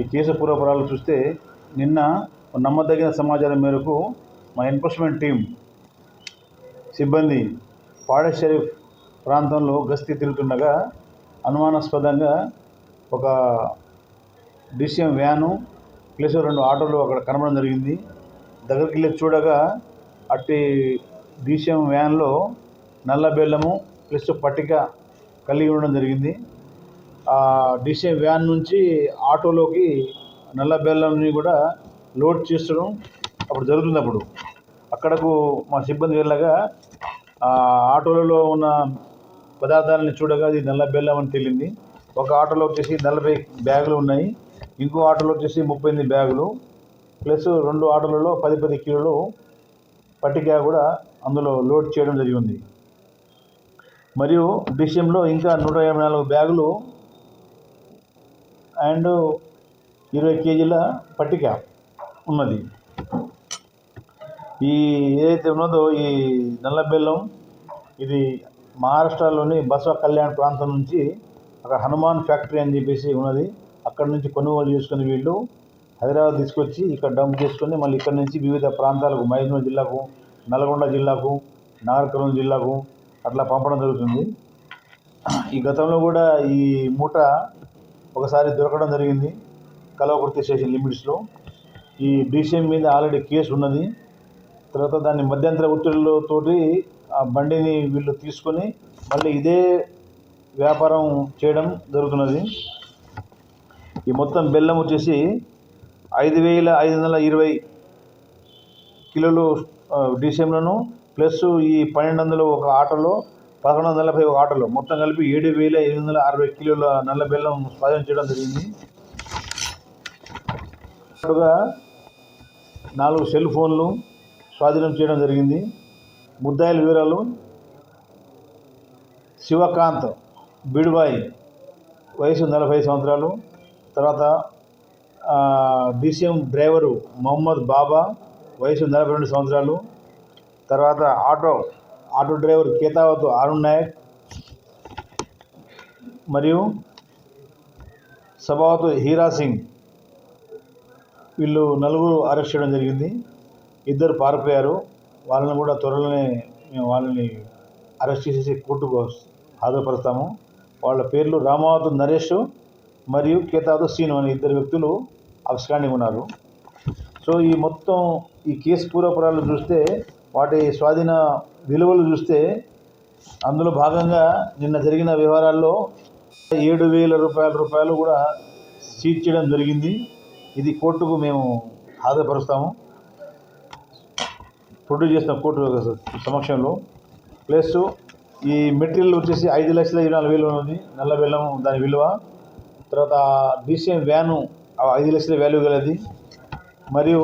ఈ కేసు పూర్వపరాలు చూస్తే నిన్న నమ్మదగిన సమాచారం మేరకు మా ఎన్ఫోర్స్మెంట్ టీం సిబ్బంది పాడే షరీఫ్ ప్రాంతంలో గస్తీ తిరుగుతుండగా అనుమానాస్పదంగా ఒక డిసిఎం వ్యాను ప్లస్ రెండు ఆటోలు అక్కడ కనబడడం జరిగింది. దగ్గరికి వెళ్ళి చూడగా అట్టి డిసిఎం వ్యాన్లో నల్ల బెల్లము ప్లస్ పట్టిక కలిగి ఉండడం జరిగింది. డిసిఎం వ్యాన్ నుంచి ఆటోలోకి నల్ల బెల్లంని కూడా లోడ్ చేస్తడం అప్పుడు జరుగుతుంది అప్పుడు అక్కడకు మా సిబ్బంది వెళ్ళగా ఆ ఆటోలలో ఉన్న పదార్థాలని చూడగా అది నల్ల బెల్లం అని తేలింది. ఒక ఆటోలో వచ్చేసి నలభై బ్యాగులు ఉన్నాయి. ఇంకో ఆటోలో వచ్చేసి ముప్పై ఎనిమిది బ్యాగులు. ప్లస్ రెండు ఆటోలలో పది పది కిలోలు పట్టిక కూడా అందులో లోడ్ చేయడం జరిగింది. మరియు డిసిఎంలో ఇంకా నూట యాభై నాలుగు బ్యాగులు అండ్ ఇరవై కేజీల పట్టిక ఉన్నది. ఈ ఏదైతే ఉన్నదో ఈ నల్ల బెల్లం ఇది మహారాష్ట్రలోని బసవ కళ్యాణ్ ప్రాంతం నుంచి అక్కడ హనుమాన్ ఫ్యాక్టరీ అని చెప్పేసి ఉన్నది. అక్కడ నుంచి కొనుగోలు చేసుకుని వీళ్ళు హైదరాబాద్ తీసుకొచ్చి ఇక్కడ డంప్ చేసుకొని మళ్ళీ ఇక్కడ నుంచి వివిధ ప్రాంతాలకు మహబూబ్నగర్ జిల్లాకు నల్గొండ జిల్లాకు నాగర్కర్నూలు జిల్లాకు అట్లా పంపడం జరుగుతుంది. ఈ గతంలో కూడా ఈ మూట ఒకసారి దొరకడం జరిగింది కలవకుర్తి స్టేషన్ లిమిట్స్లో. ఈ డీసీఎం మీద ఆల్రెడీ కేసు ఉన్నది. తర్వాత దాన్ని మధ్యంతర ఒత్తిడిలతోటి ఆ బండిని వీళ్ళు తీసుకొని మళ్ళీ ఇదే వ్యాపారం చేయడం జరుగుతున్నది. ఈ మొత్తం బెల్లం వచ్చేసి ఐదు వేల ఐదు వందల ఇరవై కిలోలు డీసీఎంలను ప్లస్ ఈ పన్నెండు వందలు ఒక ఆటోలో పదకొండు వందల నలభై ఒక ఆటోలో మొత్తం కలిపి ఏడు వేల ఎనిమిది వందల అరవై కిలోల నల్ల బెల్లం స్వాధీనం చేయడం జరిగింది. నాలుగు సెల్ ఫోన్లు స్వాధీనం చేయడం జరిగింది. ముద్దాయిల వివరాలు శివకాంత్ బిడుబాయి వయసు నలభై సంవత్సరాలు. తర్వాత డిసిఎం డ్రైవరు మొహమ్మద్ బాబా వయసు నలభై రెండు సంవత్సరాలు. తర్వాత auto auto driver Ketavath Arun Naik మరియు సభావత్ హీరా సింగ్. వీళ్ళు నలుగురు అరెస్ట్ చేయడం జరిగింది. ఇద్దరు పారిపోయారు. వాళ్ళని కూడా త్వరలోనే మేము వాళ్ళని అరెస్ట్ చేసేసి కోర్టుకు హాజరుపరుస్తాము. వాళ్ళ పేర్లు రామావత్ నరేష్ మరియు కేతావత్ సీను అనే ఇద్దరు వ్యక్తులు అబ్స్కాండింగ్ ఉన్నారు. సో ఈ మొత్తం ఈ కేసు పూర్వపురాలు చూస్తే వాటి స్వాధీన విలువలు చూస్తే అందులో భాగంగా నిన్న జరిగిన వ్యవహారాల్లో ఏడు వేల రూపాయల రూపాయలు కూడా సీజ్ చేయడం జరిగింది. ఇది కోర్టుకు మేము హాజరుపరుస్తాము. ప్రొడ్యూస్ చేసిన కోర్టు సమక్షంలో. ప్లస్ ఈ మెటీరియల్ వచ్చేసి ఐదు లక్షల ఇరవై నాలుగు వేలు ఉంది నల్ల బెల్లం దాని విలువ. తర్వాత డీసీఎం వ్యాను ఐదు లక్షల వాల్యూ గలది. మరియు